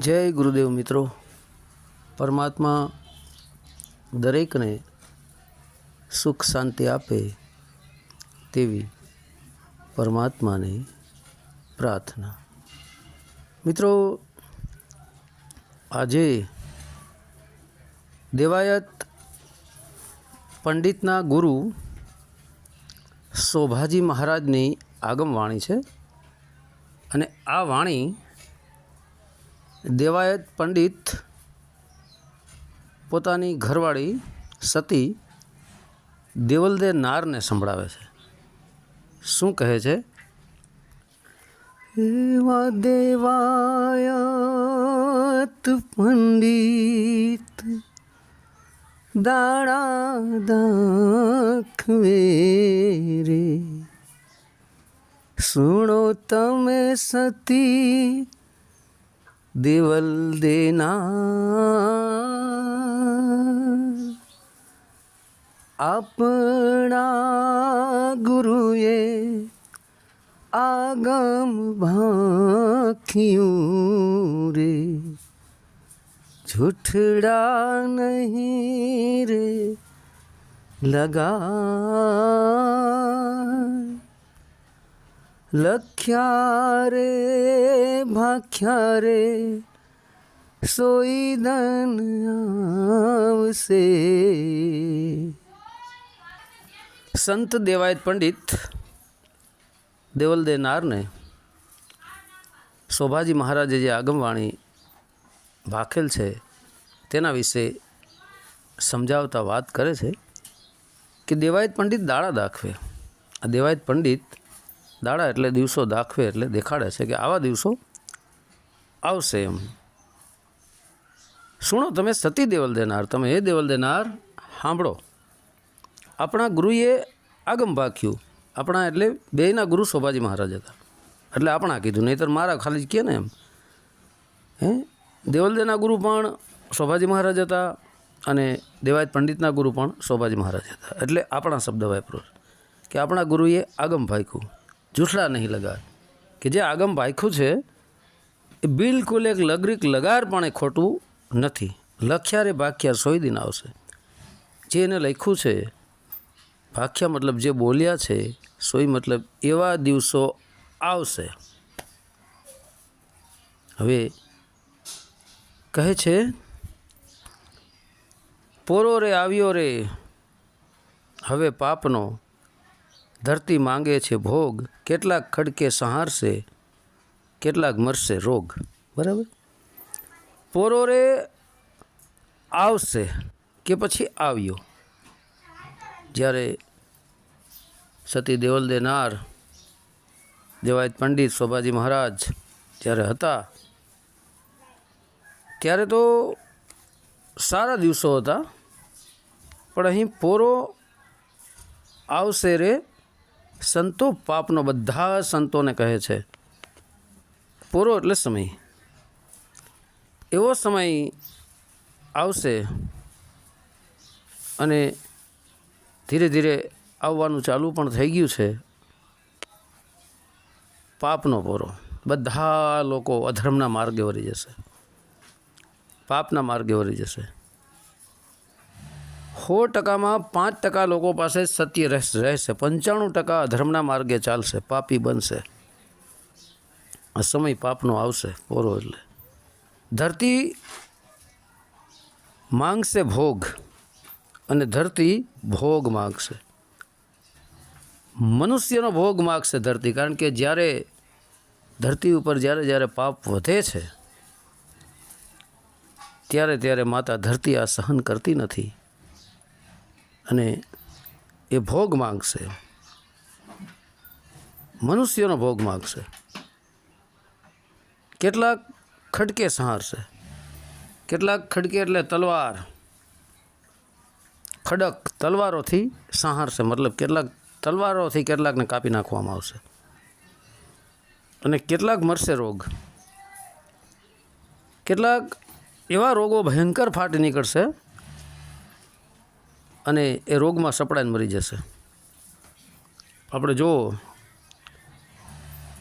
જય ગુરુદેવ મિત્રો. પરમાત્મા દરેકને સુખ શાંતિ આપે તેવી પરમાત્માની પ્રાર્થના. મિત્રો, આજે દેવાયત પંડિતના ગુરુ શોભાજી મહારાજની આગમવાણી છે. અને આ વાણી દેવાયત પંડિત પોતાની ઘરવાળી સતી દેવલદે નારને સંભળાવે છે. શું કહે છે? એવા દેવાયત પંડિત દાડા દાખવે રે. સુણો તમે સતી દેવલ દેના આપણા ગુરુએ આગમ ભાખ્યું રે જૂઠડા નહીં રે લગા લખ્યા રે, ભાખ્યા રે, સોઈ ધન આવશે. સંત દેવાયત પંડિત દેવલદે નારને શોભાજી મહારાજે જે આગમવાણી ભાખેલ છે, તેના વિશે સમજાવતા વાત કરે છે કે દેવાયત પંડિત દાડા દાખવે. આ દેવાયત પંડિત દાડા એટલે દિવસો દાખવે એટલે દેખાડે છે કે આવા દિવસો આવશે એમ. સુણો, તમે સતી દેવલ દેનાર, તમે એ દેવલ દેનાર સાંભળો. આપણા ગુરુએ આગમ ભાખ્યું. આપણા એટલે બેયના ગુરુ શોભાજી મહારાજ હતા. એટલે આપણા કીધું, નહીંતર મારા ખાલી જ કહે ને એમ. હે? દેવલદેના ગુરુ પણ શોભાજી મહારાજ હતા અને દેવાયત પંડિતના ગુરુ પણ શોભાજી મહારાજ હતા. એટલે આપણા શબ્દ વાપરો કે આપણા ગુરુએ આગમ ભાખ્યું. જૂઠલા નહીં લગાર કે જે આગમ ભાખ્યું છે, એ બિલકુલ એક લગરીક લગારપણે ખોટું નથી. લખ્યા રે ભાખ્યા સોય દિન આવશે. જે એને લખ્યું છે, ભાખ્યા મતલબ જે બોલ્યા છે, સોય મતલબ એવા દિવસો આવશે. હવે કહે છે પોરો રે આવ્યો રે, હવે પાપનો ધરતી માંગે છે ભોગ, કેટલાક ખડકે સહારશે, કેટલાક મરશે રોગ. બરાબર? પોરો રે આવશે કે પછી આવ્યો? જ્યારે સતી દેવલ દેનાર દેવાયત પંડિત શોભાજી મહારાજ જ્યારે હતા, ત્યારે તો સારા દિવસો હતા, પણ અહીં પોરો આવશે રે સંતો પાપનો બધા સંતોને કહે છે. પૂરો એટલે સમય. એવો સમય આવશે અને ધીરે ધીરે આવવાનું ચાલુ પણ થઈ ગયું છે. પાપનો પોરો. બધા લોકો અધર્મના માર્ગે વળી જશે. પાપના માર્ગે વળી જશે. સો ટકામાં પાંચ ટકા લોકો પાસે સત્ય રહેશે પંચાણું ટકા અધર્મના માર્ગે ચાલશે. પાપી બનશે. આ સમય પાપનો આવશે. પોરો એટલે. ધરતી માંગશે ભોગ અને ધરતી ભોગ માગશે. મનુષ્યનો ભોગ માગશે ધરતી. કારણ કે જ્યારે ધરતી ઉપર જ્યારે જ્યારે પાપ વધે છે, ત્યારે ત્યારે માતા ધરતી આ સહન કરતી નથી. અને એ ભોગ માગશે. મનુષ્યનો ભોગ માગશે. કેટલાક ખડકે સહારશે. કેટલાક ખડકે એટલે તલવાર. ખડક તલવારોથી સહારશે. મતલબ કેટલાક તલવારોથી કેટલાકને કાપી નાખવામાં આવશે. અને કેટલાક મરશે રોગ. કેટલાક એવા રોગો ભયંકર ફાટી નીકળશે અને એ રોગમાં સપડાઈને મરી જશે. આપણે જુઓ,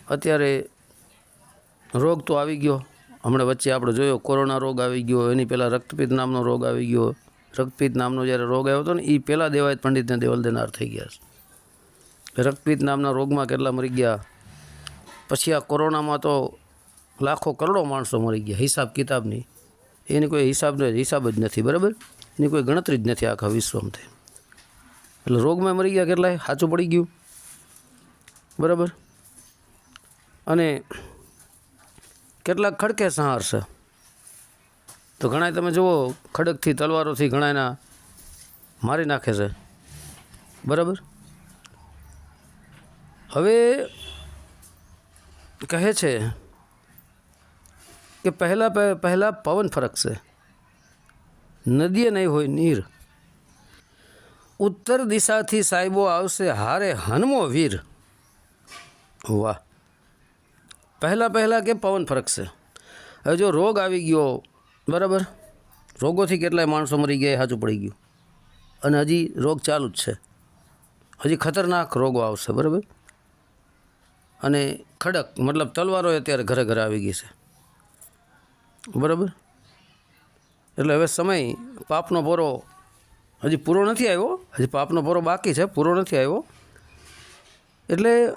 અત્યારે રોગ તો આવી ગયો. હમણાં વચ્ચે આપણે જોયો, કોરોના રોગ આવી ગયો, એની પહેલાં રક્તપિત્ત નામનો રોગ આવી ગયો. રક્તપિત્ત નામનો જ્યારે રોગ આવ્યો હતો ને એ પહેલાં દેવાયત પંડિતને દેવલ દેનાર થઈ ગયા છે. રક્તપિત્ત નામના રોગમાં કેટલા મરી ગયા? પછી આ કોરોનામાં તો લાખો કરોડો માણસો મરી ગયા હિસાબ કિતાબની એની કોઈ હિસાબ હિસાબ જ નથી, બરાબર? એની કોઈ ગણતરી જ નથી આખા વિશ્વમાંથી એટલે રોગમાં મરી ગયા કેટલાય? સાચું પડી ગયું? બરાબર? અને કેટલાક ખડકે સહાર છે. તો ઘણા તમે જુઓ, ખડકથી, તલવારોથી ઘણા એના મારી નાખે છે. બરાબર? હવે કહે છે કે પહેલાં પહેલાં પવન ફરકશે. નદીએ નહીં હોય, નીર. ઉત્તર દિશાથી સાહેબો આવશે, હારે હનમો વીર. વાહ. પહેલાં પહેલાં કે પવન ફરકશે? હવે જો રોગ આવી ગયો, બરાબર? રોગોથી કેટલાય માણસો મરી ગયા સાચું પડી ગયું. અને હજી રોગ ચાલુ જ છે. હજી ખતરનાક રોગો આવશે, બરાબર? અને ખડક, મતલબ તલવારો અત્યારે ઘરે ઘરે આવી ગઈ છે. બરાબર? એટલે હવે સમય પાપનો પોરો હજી પૂરો નથી આવ્યો, હજી પાપનો પોરો બાકી છે, પૂરો નથી આવ્યો. એટલે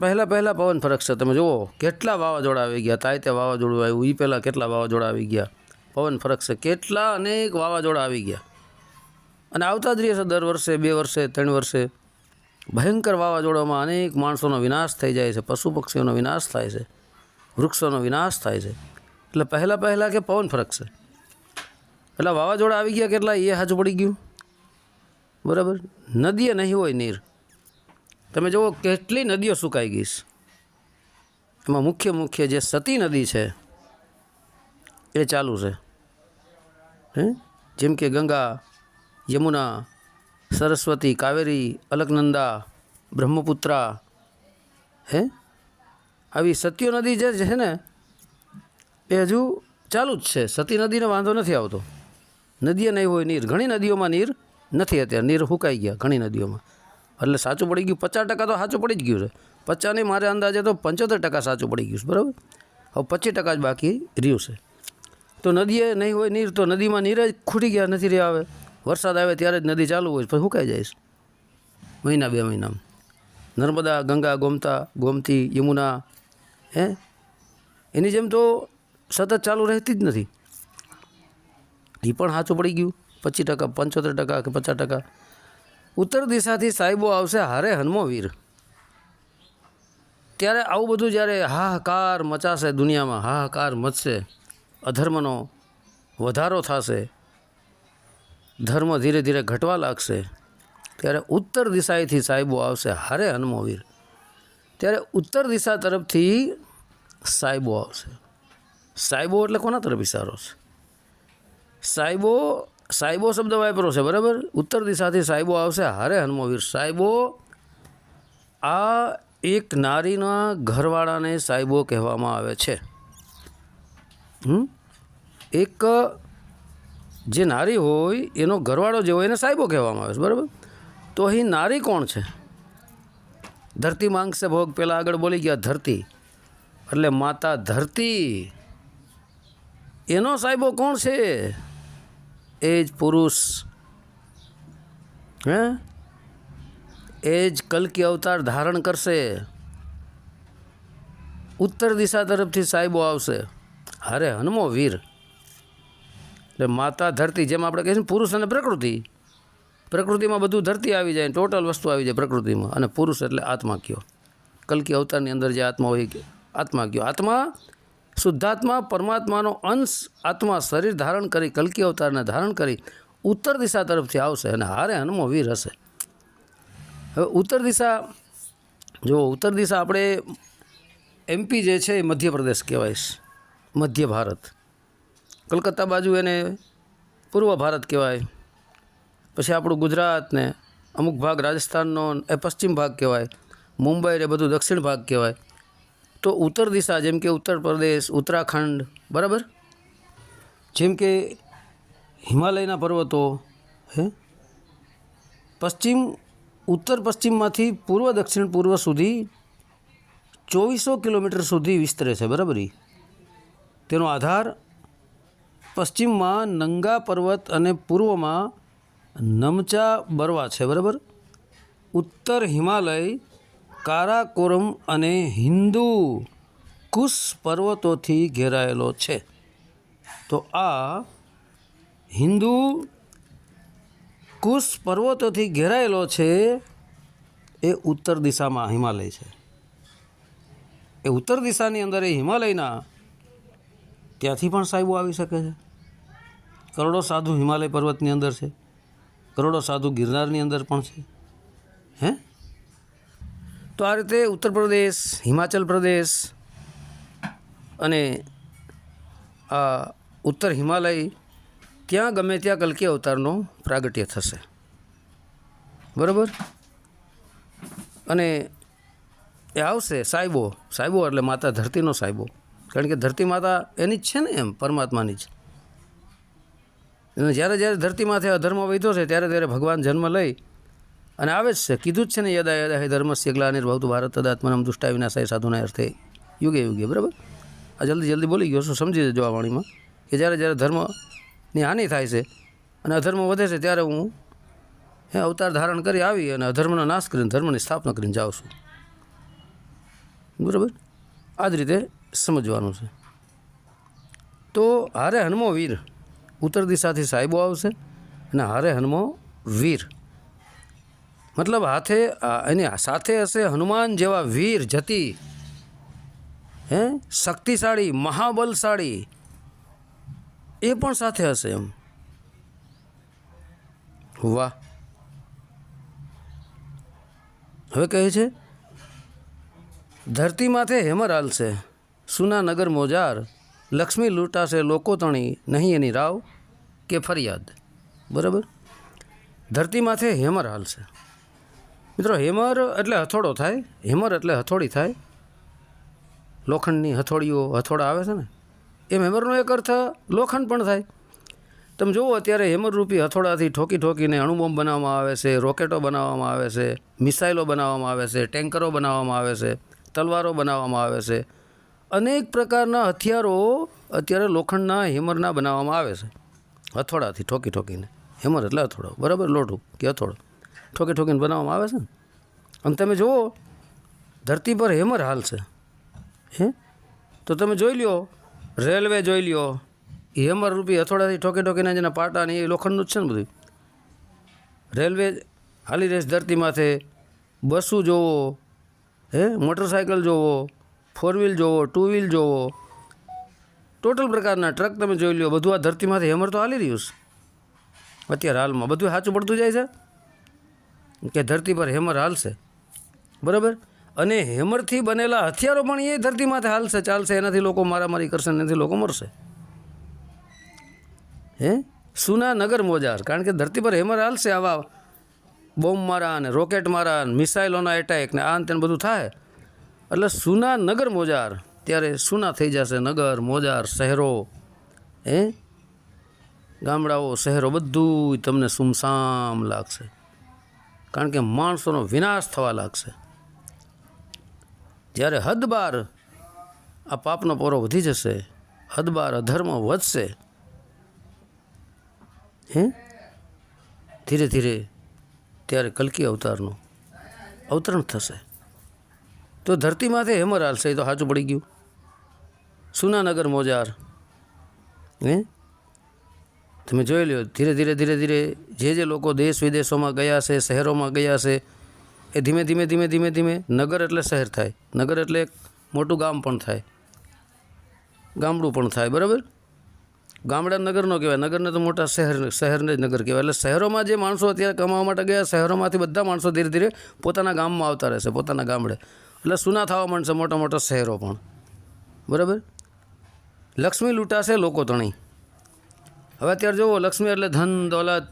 પહેલાં પહેલાં પવન ફરક છે, તમે જુઓ, કેટલા વાવાઝોડા આવી ગયા, તાયતે વાવાઝોડું આવ્યું એ પહેલાં કેટલા વાવાઝોડા આવી ગયા, પવન ફરક છે, કેટલા અનેક વાવાઝોડા આવી ગયા. અને આવતા જ છે દર વર્ષે, બે વર્ષે, ત્રણ વર્ષે. ભયંકર વાવાઝોડામાં અનેક માણસોનો વિનાશ થઈ જાય છે, પશુ પક્ષીઓનો વિનાશ થાય છે, વૃક્ષોનો વિનાશ થાય છે. એટલે પહેલાં પહેલાં કે પવન ફરક છે? એટલે વાવાઝોડા આવી ગયા કેટલા? એ હાજુ પડી ગયું. બરાબર? નદીએ નહીં હોય નીર. તમે જુઓ કેટલી નદીઓ સુકાઈ ગઈ એમાં મુખ્ય મુખ્ય જે સતી નદી છે, એ ચાલુ છે. હે? જેમ કે ગંગા, યમુના, સરસ્વતી, કાવેરી, અલકનંદા, બ્રહ્મપુત્રા. હે? આવી સત્યો નદી જે છે ને, એ હજુ ચાલુ જ છે. સતી નદીને વાંધો નથી આવતો. નદીએ નહીં હોય નીર. ઘણી નદીઓમાં નીર નથી અત્યારે. નીર સુકાઈ ગયા ઘણી નદીઓમાં. એટલે સાચું પડી ગયું? પચાસ ટકા તો સાચું પડી જ ગયું છે. પચાસની મારે અંદાજે તો પંચોતેર ટકા સાચું પડી ગયું છે, બરાબર? હવે પચીસ ટકા જ બાકી રહ્યું છે. તો નદીએ નહીં હોય નીર, તો નદીમાં નીર જ ખૂટી ગયા, નથી રહ્યા આવે વરસાદ આવે ત્યારે જ નદી ચાલુ હોય પછી સુકાઈ જાય મહિના બે મહિનામાં. નર્મદા, ગંગા, ગોમતા, ગોમતી, યમુના, હે? એની જેમ તો સતત ચાલુ રહેતી જ નથી. એ પણ સાચું પડી ગયું. પચીસ ટકા, પંચોતેર ટકા કે પચાસ ટકા. ઉત્તર દિશાથી સાહેબો આવશે હારે હનમો વીર ત્યારે આવું બધું જ્યારે હાહાકાર મચાશે દુનિયામાં, હાહાકાર મચશે, અધર્મનો વધારો થશે, ધર્મ ધીરે ધીરે ઘટવા લાગશે, ત્યારે ઉત્તર દિશાએથી સાહેબો આવશે હારે હનમો ત્યારે ઉત્તર દિશા તરફથી સાહેબો આવશે. સાહેબો એટલે કોના તરફ ઇશારો છે? સાહેબો સાહેબો શબ્દ વાપરો છે, બરાબર? ઉત્તર દિશાથી સાહેબો આવશે, હારે હનુમવીર સાહેબો, આ એક નારીના ઘરવાળાને સાહેબો કહેવામાં આવે છે? એક, જે નારી હોય, એનો ઘરવાળો જે હોય, એને સાહેબો કહેવામાં આવે છે, બરાબર? તો અહીં નારી કોણ છે? ધરતી માંગશે ભોગ પહેલાં આગળ બોલી ગયા, ધરતી. એટલે માતા ધરતી. એનો સાહેબો કોણ છે? એ જ પુરુષ. હે? એ જ કલકી અવતાર ધારણ કરશે. ઉત્તર દિશા તરફથી સાહેબો આવશે. હારે હનુમો વીર. એટલે માતા ધરતી જેમ આપણે કહીએ છીએ પુરુષ અને પ્રકૃતિ. પ્રકૃતિમાં બધું ધરતી આવી જાય ટોટલ વસ્તુ આવી જાય પ્રકૃતિમાં. અને પુરુષ એટલે આત્મા કયો? કલકી અવતારની અંદર જે આત્મા હોય આત્મા કયો? આત્મા શુદ્ધાત્મા પરમાત્માનો અંશ આત્મા શરીર ધારણ કરી, કલકી અવતારને ધારણ કરી, ઉત્તર દિશા તરફથી આવશે અને હારે હનુમો વીર હશે. હવે ઉત્તર દિશા જો ઉત્તર દિશા આપણે એમપી જે છે એ મધ્યપ્રદેશ કહેવાય મધ્ય ભારત. કલકત્તા બાજુ એને પૂર્વ ભારત કહેવાય. પછી આપણું ગુજરાત ને અમુક ભાગ રાજસ્થાનનો એ પશ્ચિમ ભાગ કહેવાય. મુંબઈ ને બધું દક્ષિણ ભાગ કહેવાય. તો ઉત્તર દિશા, જેમ કે ઉત્તર પ્રદેશ, ઉત્તરાખંડ, બરાબર? જેમ કે હિમાલયના પર્વતો, હે? પશ્ચિમ, ઉત્તર પશ્ચિમમાંથી પૂર્વ, દક્ષિણ પૂર્વ સુધી ચોવીસો કિલોમીટર સુધી વિસ્તરે છે, બરાબર તેનો આધાર પશ્ચિમમાં નંગા પર્વત અને પૂર્વમાં નમચા બરવા છે, બરાબર? ઉત્તર હિમાલય કારાકોરમ અને હિન્દુ કુશ પર્વતોથી ઘેરાયેલો છે. તો આ હિન્દુ કુશ પર્વતોથી ઘેરાયેલો છે એ ઉત્તર દિશામાં હિમાલય છે. એ ઉત્તર દિશાની અંદર એ હિમાલયના ત્યાંથી પણ સાહેબો આવી શકે છે. કરોડો સાધુ હિમાલય પર્વતની અંદર છે. કરોડો સાધુ ગિરનારની અંદર પણ છે. હે? તો આ રીતે ઉત્તર પ્રદેશ, હિમાચલ પ્રદેશ અને આ ઉત્તર હિમાલય ત્યાં ગમે ત્યાં કલકી અવતારનો પ્રાગટ્ય થશે. બરાબર? અને એ આવશે સાહેબો સાહેબો એટલે માતા ધરતીનો સાહેબો કારણ કે ધરતી માતા એની જ છે ને એમ, પરમાત્માની જ. જ્યારે જ્યારે ધરતીમાંથી અધર્મ વધ્યો છે, ત્યારે ત્યારે ભગવાન જન્મ લઈ અને આવે જ છે. કીધું જ છે ને, યદા યદા હે ધર્મસ્ય ગ્લાનિર્ભવતું ભારત તદાત્મનમ દુષ્ટા વિનાશાય સાધુના અર્થે. યુગે યુગે, બરાબર? આ જલ્દી જલ્દી બોલી ગયો શું સમજી જજો આ વાણીમાં કે જ્યારે જ્યારે ધર્મની હાનિ થાય છે અને અધર્મ વધે છે ત્યારે હું હે અવતાર ધારણ કરી આવી અને અધર્મનો નાશ કરીને, ધર્મની સ્થાપના કરીને જાઉં છું. બરાબર? આ જ રીતે સમજવાનું છે. તો હારે હનમો વીર ઉત્તર દિશાથી સાહેબો આવશે અને હારે હનુમો વીર મતલબ હાથે એની સાથે હશે હનુમાન જેવા વીર, જતી, હે? શક્તિશાળી, મહાબલશાળી, એ પણ સાથે હશે એમ. વાહ. હવે કહે છે ધરતી માથે હેમર હાલશે સુના નગર મોજાર, લક્ષ્મી લૂંટાશે લોકો તણી નહીં એની રાવ કે ફરિયાદ. બરાબર? ધરતી માથે હેમર હાલશે. મિત્રો, હેમર એટલે હથોડો થાય. હેમર એટલે હથોડી થાય. લોખંડની હથોડીઓ હથોડા આવે છે ને? એમ હેમરનો એક અર્થ લોખંડ પણ થાય. તમે જુઓ, અત્યારે હેમરરૂપી હથોડાથી ઠોકી ઠોકીને અણુબોમ્બ બનાવવામાં આવે છે, રોકેટો બનાવવામાં આવે છે, મિસાઇલો બનાવવામાં આવે છે, ટેન્કરો બનાવવામાં આવે છે, તલવારો બનાવવામાં આવે છે. અનેક પ્રકારના હથિયારો અત્યારે લોખંડના, હેમરના બનાવવામાં આવે છે. હથોડાથી ઠોકી ઠોકીને. હેમર એટલે હથોડો. બરાબર? લોઢું કે હથોડો? ઠોકી ઠોકીને બનાવવામાં આવે છે ને? અને તમે જુઓ, ધરતી પર હેમર હાલ છે. હે? તો તમે જોઈ લ્યો, રેલવે જોઈ લ્યો હેમર રૂપી હથોડાથી ઠોકે ઠોકીને જેના પાટા ને એ લોખંડનું જ છે ને બધું. રેલવે હાલી રહેશે ધરતી માથે બસો જોવો, હે? મોટરસાઇકલ જોવો ફોર વ્હીલ જોવો ટુ વ્હીલ જોવો. ટોટલ પ્રકારના ટ્રક તમે જોઈ લ્યો, બધું આ ધરતીમાંથી હેમર તો હાલી રહ્યું છે. અત્યારે હાલમાં બધું સાચું પડતું જાય છે. કે ધરતી પર હેમર હાલશે. બરાબર? અને હેમરથી બનેલા હથિયારો પણ એ ધરતીમાંથી હાલશે, ચાલશે, એનાથી લોકો મારામારી કરશે એનાથી લોકો મરશે. હે? સુના નગર મોજાર, કારણ કે ધરતી પર હેમર હાલશે આવા બોમ્બ મારા ને રોકેટ મારા ને મિસાઇલોના એટેક ને, આ તેને બધું થાય. એટલે સુના નગર મોજાર, ત્યારે સુના થઈ જશે નગર, મોજાર, શહેરો. હે? ગામડાઓ, શહેરો બધું તમને સુમસામ લાગશે. કારણ કે માણસોનો વિનાશ થવા લાગશે. જ્યારે હદબાર આ પાપનો પોરો વધી જશે, હદબાર અધર્મ વધશે, હે? ધીરે ધીરે ત્યારે કલકી અવતારનું અવતરણ થશે. તો ધરતીમાંથી હેમર હાલશે, એ તો સાચું પડી ગયું. સુનાનગર મોજાર, હે? તમે જોઈ લો ધીરે ધીરે ધીરે ધીરે જે જે લોકો દેશ વિદેશોમાં ગયા છે, શહેરોમાં ગયા છે, એ ધીમે ધીમે ધીમે ધીમે ધીમે નગર એટલે શહેર થાય. નગર એટલે એક મોટું ગામ પણ થાય. ગામડું પણ થાય, બરાબર? ગામડા નગરનો કહેવાય. નગરને તો મોટા શહેર શહેરને જ નગર કહેવાય. એટલે શહેરોમાં જે માણસો અત્યારે કમાવા માટે ગયા, શહેરોમાંથી બધા માણસો ધીરે ધીરે પોતાના ગામમાં આવતા રહેશે પોતાના ગામડે. એટલે સુના થવા માંડશે મોટા મોટા શહેરો પણ. બરાબર? લક્ષ્મી લૂંટાશે લોકો તણી હવે અત્યારે જુઓ લક્ષ્મી એટલે ધન, દોલત.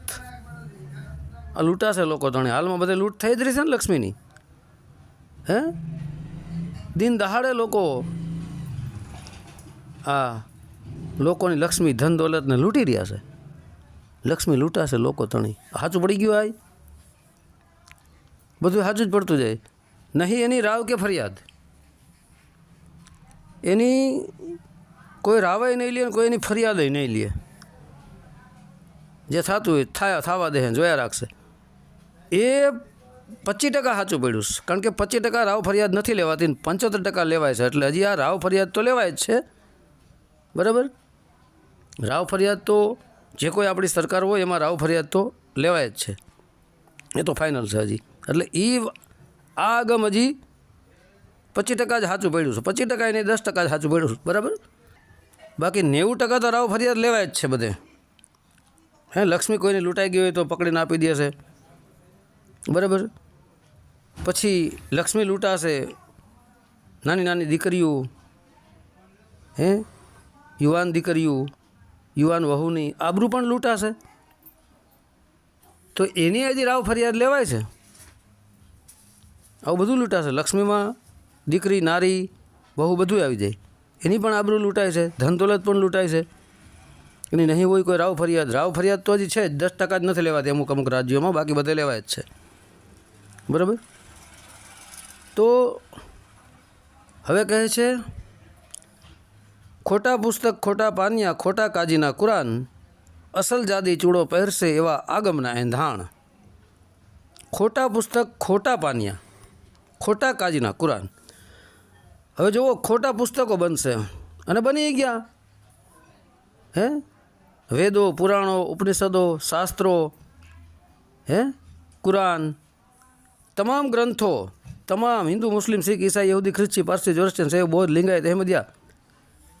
આ લૂંટાશે લોકો તણે હાલમાં બધે લૂંટ થઈ જ રહી છે ને લક્ષ્મીની. હે? દિન દહાડે લોકો આ લોકોની લક્ષ્મી, ધન દોલતને લૂંટી રહ્યા છે. લક્ષ્મી લૂંટાશે લોકો તણી સાચું પડી ગયું આય? બધું સાચું જ પડતું જાય. નહીં એની રાવ કે ફરિયાદ? એની કોઈ રાવાય નહીં લે કોઈ એની ફરિયાદ નહીં લે. જે થતું હોય, થાય, થવા દે જોયા રાખશે. એ પચીસ ટકા સાચું પડ્યું છે. કારણ કે પચીસ ટકા રાવ ફરિયાદ નથી લેવાતી પંચોતેર ટકા લેવાય છે. એટલે હજી આ રાવ ફરિયાદ તો લેવાય જ છે. બરાબર? રાવ ફરિયાદ તો જે કોઈ આપણી સરકાર હોય, એમાં રાવ ફરિયાદ તો લેવાય જ છે. એ તો ફાઇનલ છે હજી. એટલે એ આ આગમ હજી પચીસ ટકા જ સાચું પડ્યું છે. પચીસ ટકા નહીં, દસ ટકા જ સાચું પડ્યું બરાબર? બાકી નેવું ટકા તો રાવ ફરિયાદ લેવાય જ છે બધે. હે, લક્ષ્મી કોઈને લૂંટાઈ ગઈ હોય તો પકડીને આપી દેશે. બરાબર? પછી લક્ષ્મી લૂંટાશે. નાની નાની દીકરીઓ, હે, યુવાન દીકરીઓ, યુવાન વહુની આબરૂ પણ લૂંટાશે. તો એની હજી રાવ ફરિયાદ લેવાય છે? આવું બધું લૂંટાશે. લક્ષ્મીમાં દીકરી, નારી બહુ બધું આવી જાય. એની પણ આબરૂ લૂંટાય છે. ધન દોલત પણ લૂંટાય છે. એની નહીં હોય કોઈ રાવ ફરિયાદ. રાવ ફરિયાદ તો હજી છે જ. દસ ટકા જ નથી લેવાતી અમુક અમુક રાજ્યોમાં. બાકી બધે લેવાય જ છે. બરાબર? તો હવે કહે છે, ખોટા પુસ્તક, ખોટા પાનિયા, ખોટા કાજીના કુરાન, અસલ જાદી ચૂડો પહેરશે એવા આગમના એંધાણ. ખોટા પુસ્તક, ખોટા પાનિયા, ખોટા કાજીના કુરાન. હવે જુઓ, ખોટા પુસ્તકો બનશે. અને બની ગયા. હે? વેદો, પુરાણો, ઉપનિષદો, શાસ્ત્રો, હે? કુરાન, તમામ ગ્રંથો, તમામ હિન્દુ, મુસ્લિમ, શીખ, ઈસાઈ, યહૂદી, ખ્રિસ્તી, પારસી જોરસ્ટન સૈવ બૌદ્ધ, લિંગાયત, અહેમદિયા,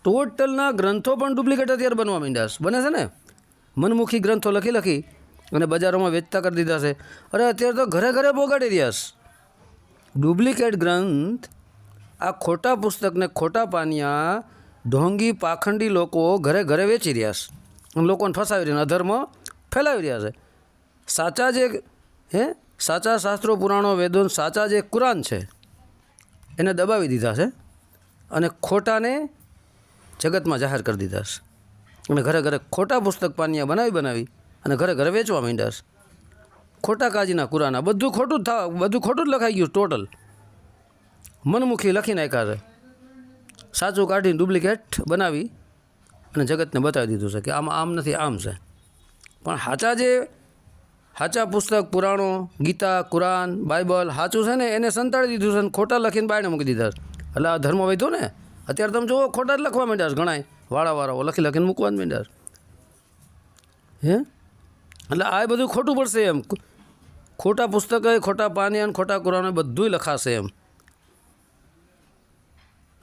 ટોટલના ગ્રંથો પણ ડુપ્લિકેટ અત્યારે બનવા માંડ્યા છે. બને છે ને? મનમુખી ગ્રંથો લખી લખી અને બજારોમાં વેચતા કરી દીધા છે. અરે, અત્યારે તો ઘરે ઘરે બોગાડી રહ્યા છે. ડુપ્લિકેટ ગ્રંથ આ ખોટા પુસ્તકને ખોટા પાનિયા ઢોંગી, પાખંડી લોકો ઘરે ઘરે વેચી રહ્યા છે. લોકોને ફસાવી રહ્યા અધર્મ ફેલાવી રહ્યા છે. સાચા જે હે? સાચા શાસ્ત્રો, પુરાણો, વેદો સાચા જે કુરાન છે, એને દબાવી દીધા છે અને ખોટાને જગતમાં જાહેર કરી દીધા છે. અને ઘરે ઘરે ખોટા પુસ્તક પાનિયા બનાવી બનાવી અને ઘરે ઘરે વેચવા માંડ્યા છે. ખોટા કાજીના કુરાના, બધું ખોટું જ બધું ખોટું જ લખાઈ ગયું ટોટલ. મનમુખી લખી નાખ્યા છે. સાચું કાઢીને ડુપ્લિકેટ બનાવી અને જગતને બતાવી દીધું છે કે આમ આમ નથી, આમ છે. પણ સાચા જે, સાચા પુસ્તક, પુરાણો, ગીતા, કુરાન, બાઇબલ સાચું છે ને, એને સંતાડી દીધું છે અને ખોટા લખીને બાયણે મૂકી દીધા એટલે આ ધર્મ વધ્યો ને? અત્યારે તમે જુઓ, ખોટા જ લખવા માંડ્યા છે ઘણાય. વાળાવાળાઓ લખી લખીને મૂકવા માંડ્યા છે. હે? એટલે આ બધું ખોટું પડશે એમ. ખોટા પુસ્તકો ખોટા પાનિયા ખોટા કુરાનો બધુંય લખાશે એમ.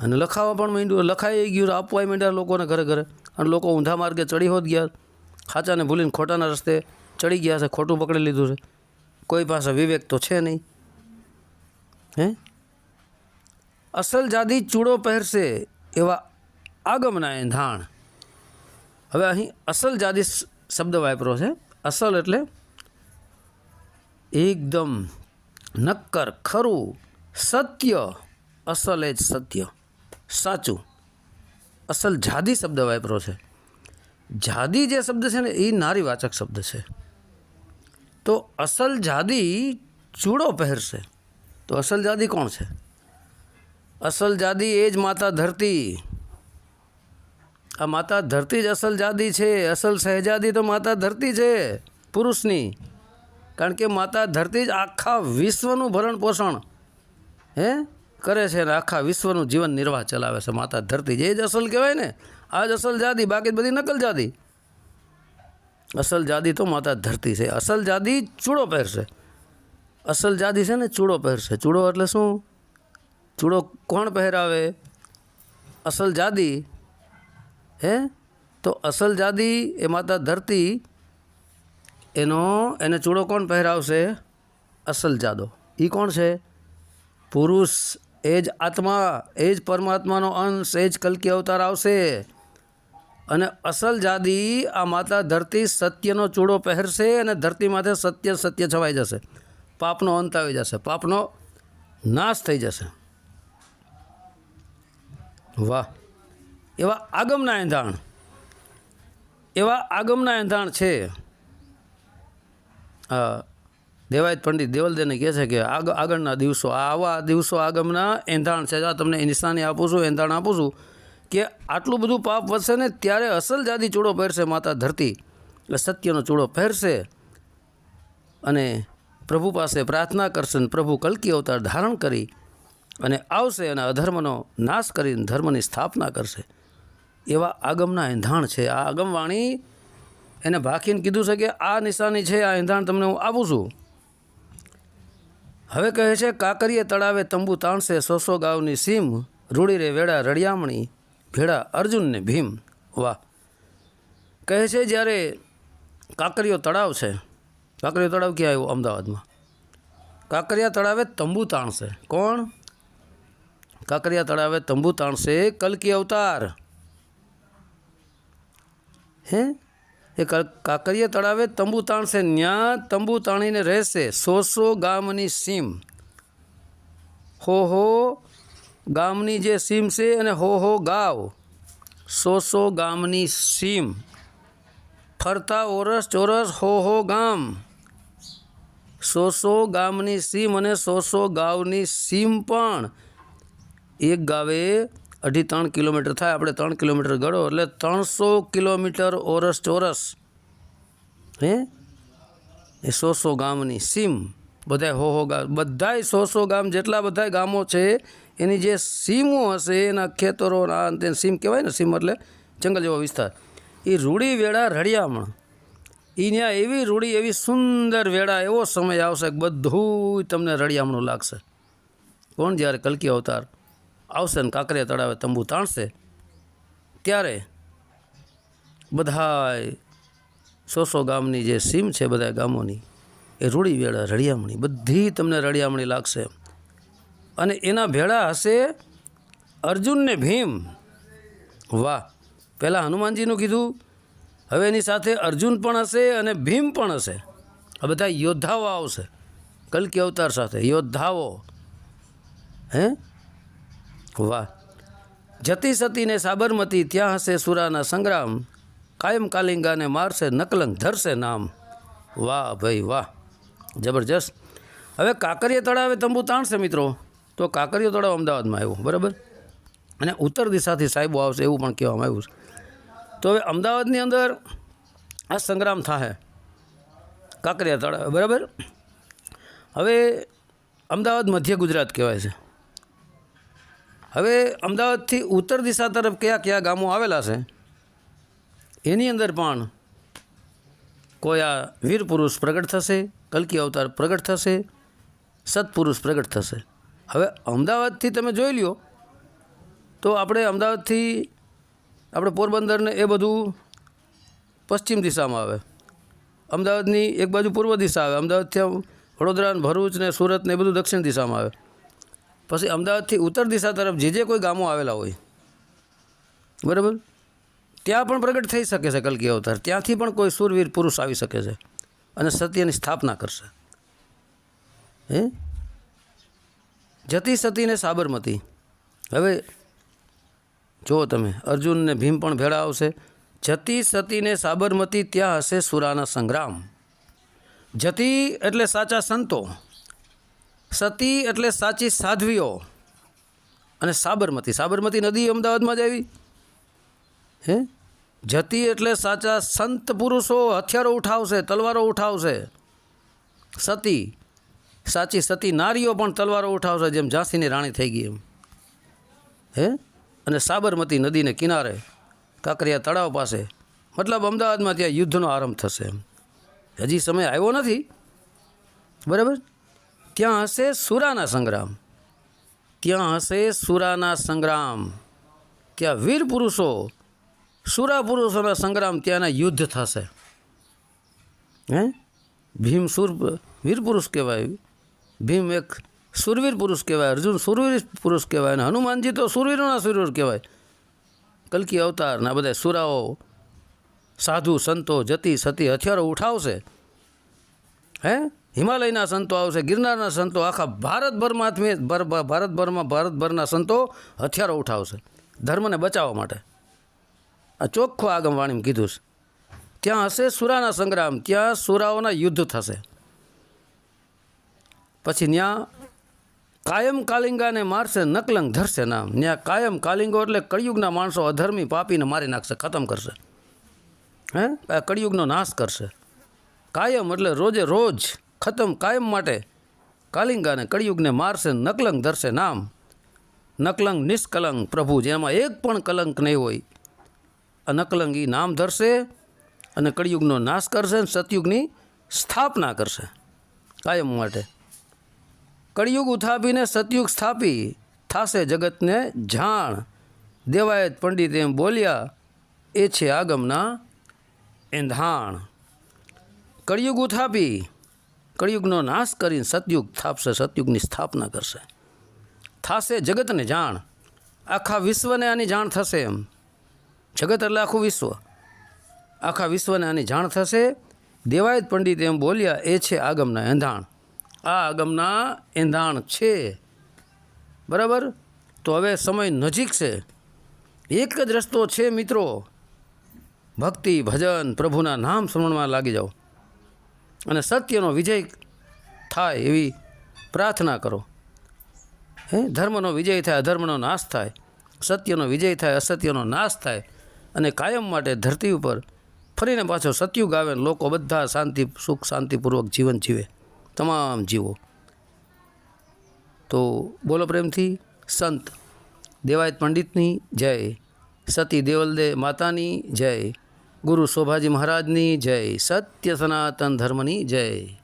અને લખાવા પણ માંડ્યું. લખાઈ ગયું આપવાય માંડ્યા લોકોને ઘરે ઘરે. અને લોકો ઊંધા માર્ગે ચડી હોત ગયા, ખાચાને ભૂલીને ખોટાના રસ્તે ચડી ગયા છે, ખોટું પકડી લીધું છે. કોઈ પાસે વિવેક તો છે નહીં. હે? અસલ જાદી ચૂડો પહેરશે એવા આગમના ધાણ. હવે અહીં અસલ જાદી શબ્દ વાપરો છે. અસલ એટલે એકદમ નક્કર, ખરું, સત્ય. અસલ એ જ સત્ય. સાચું. અસલ જાદી શબ્દ વાપરો છે. જાદી જે શબ્દ છે ને એ નારીવાચક શબ્દ છે. તો અસલ જાદી ચૂડો પહેરશે. તો અસલ જાદી કોણ છે? અસલ જાદી એ જ માતા ધરતી. આ માતા ધરતી જ અસલ જાદી છે. અસલ સહેજાદી તો માતા ધરતી છે, પુરુષની. કારણ કે માતા ધરતી જ આખા વિશ્વનું ભરણ પોષણ. હે? કરે છે અને આખા વિશ્વનું જીવન નિર્વાહ ચલાવે છે. માતા ધરતી જે જ અસલ કહેવાય ને આ જ અસલ જાદી, બાકી બધી નકલ જાદી. અસલ જાદી તો માતા ધરતી છે. અસલ જાદી ચૂડો પહેરશે અસલ જાદી છે ને ચૂડો પહેરશે ચૂડો એટલે શું? ચૂડો કોણ પહેરાવે? અસલ જાદી. હે? તો અસલ જાદી એ માતા ધરતી, એનો, એને ચૂડો કોણ પહેરાવશે? અસલ જાદો. એ કોણ છે? પુરુષ એ જ આત્મા, એ જ પરમાત્માનો અંશ, એ જ કલકી અવતાર આવશે. અને અસલ જાદી આ માતા ધરતી સત્યનો ચૂડો પહેરશે અને ધરતી માથે સત્ય સત્ય છવાઈ જશે. પાપનો અંત આવી જશે. પાપનો નાશ થઈ જશે. વાહ. એવા આગમના એંધાણ. એવા આગમના એંધાણ છે. આ દેવાયત પંડિત દેવલદેને કહે છે કે આગ, આગળના દિવસો આવા દિવસો આગમના એંધાણ છે. તમને નિશાની આપું છું, એંધાણ આપું છું કે આટલું બધું પાપ વધશે ને ત્યારે અસલ જાદી ચૂડો પહેરશે, માતા ધરતી. એટલે સત્યનો ચૂડો પહેરશે અને પ્રભુ પાસે પ્રાર્થના કરશે અને પ્રભુ કલ્કી અવતાર ધારણ કરી અને આવશે અને અધર્મનો નાશ કરીને ધર્મની સ્થાપના કરશે. એવા આગમના એંધાણ છે. આ આગમવાણી એને ભાખીને કીધું છે કે આ નિશાની છે, આ એંધાણ તમને હું આપું છું. હવે કહે છે, કાકરીએ તળાવે તંબુ તાણશે સો સો ગાવની સીમ રૂડી રે વેડા રળિયામણી ભેડા અર્જુનને ભીમ. વાહ. કહે છે, જ્યારે કાકરીઓ તળાવ છે. કાકરીઓ તળાવ ક્યાં આવ્યું? અમદાવાદમાં. કાકરિયા તળાવે તંબુ તાણશે. કોણ? કાકરિયા તળાવે તંબુ તાણશે કલકી અવતાર. હે? એ કાકરિયા તળાવે તંબુ તાણશે. ન્યા તંબુ તાણીને રહેશે. સો સો ગામની સીમ. હો હો ગામની જે સીમ છે અને હો હો ગાવ. સો સો ગામની સીમ. ફરતા ઓરસ ચોરસ હો હો ગામ. સો સો ગામની સીમ અને સો સો ગાવની સીમ પણ એક ગાવે અઢી ત્રણ કિલોમીટર થાય, આપણે ત્રણ કિલોમીટર ગળો, એટલે ત્રણસો કિલોમીટર ઓરસ ચોરસ. હે? એ સો સો ગામની સીમ, બધાય હો હો ગામ, બધાય સો સો ગામ જેટલા બધાય ગામો છે, એની જે સીમો હશે, એના ખેતરો અને સીમ કહેવાય ને, સીમ એટલે જંગલ જેવો વિસ્તાર. એ રૂડી વેળા રળિયામણ. એ ત્યાં એવી રૂડી, એવી સુંદર વેળા, એવો સમય આવશે બધું તમને રળિયામણું લાગશે. કોણ જ્યારે કલકી અવતાર? આવશે ને કાંકરિયા તળાવે તંબુ તાણશે, ત્યારે બધાય સો સો ગામની જે સીમ છે બધા ગામોની, એ રૂડી વેળા રળિયામણી, બધી તમને રળિયામણી લાગશે. અને એના ભેળા હશે અર્જુનને ભીમ. વાહ, પહેલાં હનુમાનજીનું કીધું, હવે એની સાથે અર્જુન પણ હશે અને ભીમ પણ હશે. આ બધા યોદ્ધાઓ આવશે, કલકી અવતાર સાથે, યોદ્ધાઓ. હે? વાહ. જતી સતીને સાબરમતી ત્યાં હશે સુરાના સંગ્રામ. કાયમ કાલિંગાને મારશે, નકલંગ ધરશે નામ. વાહ ભાઈ વાહ. જબરજસ્ત. હવે કાંકરિયા તળાવે તંબુ તાણશે મિત્રો. તો કાંકરિયા તળાવ અમદાવાદમાં આવ્યું, બરાબર? અને ઉત્તર દિશાથી સાહેબો આવશે એવું પણ કહેવામાં આવ્યું છે. તો હવે અમદાવાદની અંદર આ સંગ્રામ થાય કાંકરિયા તળાવ, બરાબર? હવે અમદાવાદ મધ્ય ગુજરાત કહેવાય છે. હવે અમદાવાદથી ઉત્તર દિશા તરફ કયા કયા ગામો આવેલા છે? એની અંદર પણ કોઈ આ વીર પુરુષ પ્રગટ થશે, કલકી અવતાર પ્રગટ થશે સત્પુરુષ પ્રગટ થશે. હવે અમદાવાદથી તમે જોઈ લ્યો, તો આપણે અમદાવાદથી આપણે પોરબંદરને એ બધું પશ્ચિમ દિશામાં આવે. અમદાવાદની એક બાજુ પૂર્વ દિશા આવે. અમદાવાદથી વડોદરા ભરૂચ ને સુરત ને એ બધું દક્ષિણ દિશામાં આવે. પછી અમદાવાદથી ઉત્તર દિશા તરફ જે જે કોઈ ગામો આવેલા હોય, બરાબર? ત્યાં પણ પ્રગટ થઈ શકે છે કલકી અવતાર. ત્યાંથી પણ કોઈ સુરવીર પુરુષ આવી શકે છે અને સત્યની સ્થાપના કરશે. હે? જતી સતીને સાબરમતી. હવે જુઓ તમે, અર્જુનને ભીમ પણ ભેળા આવશે. જતી સતીને સાબરમતી, ત્યાં હશે સુરાના સંગ્રામ. જતી એટલે સાચા સંતો. સતી એટલે સાચી સાધ્વીઓ. અને સાબરમતી. સાબરમતી નદી અમદાવાદમાં જ આવી. હે? જતી એટલે સાચા સંત પુરુષો હથિયારો ઉઠાવશે, તલવારો ઉઠાવશે. સતી, સાચી સતી નારીઓ પણ તલવારો ઉઠાવશે જેમ ઝાંસીની રાણી થઈ ગઈ એમ. હે? અને સાબરમતી નદીને કિનારે, કાંકરિયા તળાવ પાસે, મતલબ અમદાવાદમાં ત્યાં યુદ્ધનો આરંભ થશે એમ. હજી સમય આવ્યો નથી. બરાબર? ત્યાં હશે સુરાના સંગ્રામ ત્યાં હશે સુરાના સંગ્રામ ત્યાં વીર પુરુષો સુરા પુરુષોના સંગ્રામ ત્યાંના યુદ્ધ થશે હે ભીમ સુર વીર પુરુષ કહેવાય ભીમ એક સુરવીર પુરુષ કહેવાય અર્જુન સુરવીર પુરુષ કહેવાય અને હનુમાનજી તો સુરવીરોના સુરવીર કહેવાય કલકી અવતારના બધા સુરાઓ સાધુ સંતો જતી સતી હથિયારો ઉઠાવશે હે હિમાલયના સંતો આવશે, ગિરનારના સંતો, આખા ભારતભરમાં ભર- ભર- ભારતભરમાં, ભારતભરના સંતો હથિયારો ઉઠાવશે ધર્મને બચાવવા માટે. આ ચોખ્ખું આગમવાણીમાં કીધું છે. ત્યાં હશે સુરાના સંગ્રામ, ત્યાં સુરાઓના યુદ્ધ થશે. પછી ત્યાં કાયમ કાલિંગાને મારશે, નકલંગ ધરશે નામ. ત્યાં કાયમ કાલિંગો એટલે કળિયુગના માણસો અધર્મી પાપીને મારી નાખશે, ખતમ કરશે. હે? કળિયુગનો નાશ કરશે. કાયમ એટલે રોજે રોજ ખતમ કાયમ માટે કાલિંગાને કળિયુગને મારશે, નકલંગ ધરશે નામ. નકલંગ નિષ્કલંક પ્રભુ જેમાં એક પણ કલંક નહીં હોય. આ નકલંગ એ નામ ધરશે અને કળિયુગનો નાશ કરશે અને સતયુગની સ્થાપના કરશે. કાયમ માટે. કળિયુગ ઉથાપીને સતયુગ સ્થાપી, થાશે જગતને જાણ. દેવાયત પંડિત એમ બોલ્યા, એ છે આગમના એંધાણ. કળિયુગ ઉથાપી કળિયુગનો નાશ કરીને સતયુગ થાપશે, સતયુગની સ્થાપના કરશે. થાશે જગતને જાણ. આખા વિશ્વને આની જાણ થશે એમ. જગત એટલે આખું વિશ્વ. આખા વિશ્વને આની જાણ થશે. દેવાયત પંડિત એમ બોલ્યા, એ છે આગમના એંધાણ. આ આગમના એંધાણ છે. બરાબર? તો હવે સમય નજીક છે. એક જ રસ્તો છે મિત્રો. ભક્તિ, ભજન, પ્રભુના નામ સ્મરણમાં લાગી જાઓ. અને સત્યનો વિજય થાય એવી પ્રાર્થના કરો. હે? ધર્મનો વિજય થાય, અધર્મનો નાશ થાય. સત્યનો વિજય થાય, અસત્યનો નાશ થાય. અને કાયમ માટે ધરતી ઉપર ફરીને પાછો સત્યુગ આવે લોકો બધા શાંતિ, સુખ, શાંતિપૂર્વક જીવન જીવે. તમામ જીવો. તો બોલો પ્રેમથી, સંત દેવાયત પંડિતની જય. સતી દેવલદે માતાની જય. ગુરુ શોભાજી મહારાજની જય. સત્ય સનાતન ધર્મની જય.